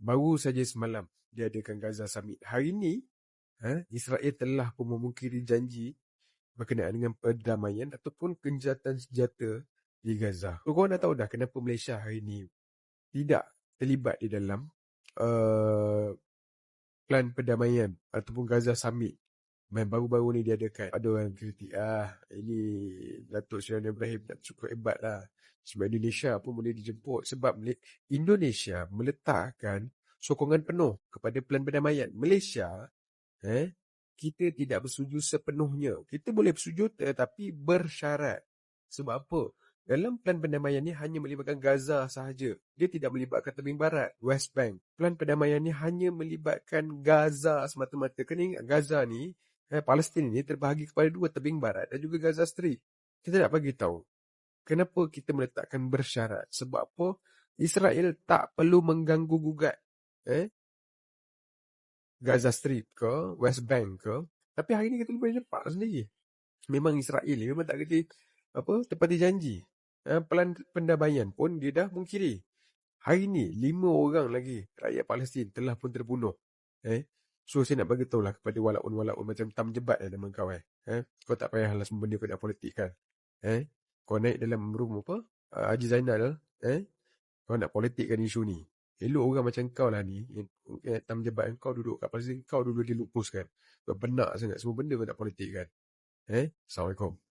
baru saja semalam diadakan Gaza Summit. Hari ini, ha, Israel telah pun memungkiri janji berkenaan dengan perdamaian ataupun kenjatan senjata di Gaza. Korang dah tahu dah kenapa Malaysia hari ini tidak terlibat di dalam uh, plan perdamaian ataupun Gaza Summit yang baru-baru ni diadakan. Ada orang kritik, ah ini Datuk Seri Ibrahim tak cukup hebat lah. Sebab Indonesia pun boleh dijemput. Sebab Indonesia meletakkan sokongan penuh kepada plan perdamaian. Malaysia, eh, kita tidak bersetuju sepenuhnya. Kita boleh bersetuju tetapi bersyarat. Sebab apa? Dalam plan perdamaian ini hanya melibatkan Gaza sahaja. Dia tidak melibatkan tebing barat, West Bank. Plan perdamaian ini hanya melibatkan Gaza semata-mata. Kena ingat Gaza ni, eh, Palestin ini terbahagi kepada dua tebing barat dan juga Gaza Strip. Kita nak bagi tahu. Kenapa kita meletakkan bersyarat? Sebab apa? Israel tak perlu mengganggu gugat. Eh? Gaza Strip ke, West Bank ke. Tapi hari ni kita boleh nampak sendiri. Memang Israel memang tak kerti apa, tepati janji eh, pelan pendamaian pun dia dah mungkiri. Hari ni, lima orang lagi rakyat Palestin telah pun terbunuh. Eh? So, saya nak bagi tahu lah kepada walaupun-walaupun macam tam jebat lah nama kau eh. eh? Kau tak payahlah semua benda kau nak politik kan. Eh? Kau naik dalam room apa? Uh, Haji Zainal. Eh? Kau nak politikkan isu ni. Elok orang macam kau lah ni. Yang tam jebat kau duduk kat Palestin. Kau duduk di lupus kan. Kau benak sangat semua benda kau nak politik kan. Eh? Assalamualaikum.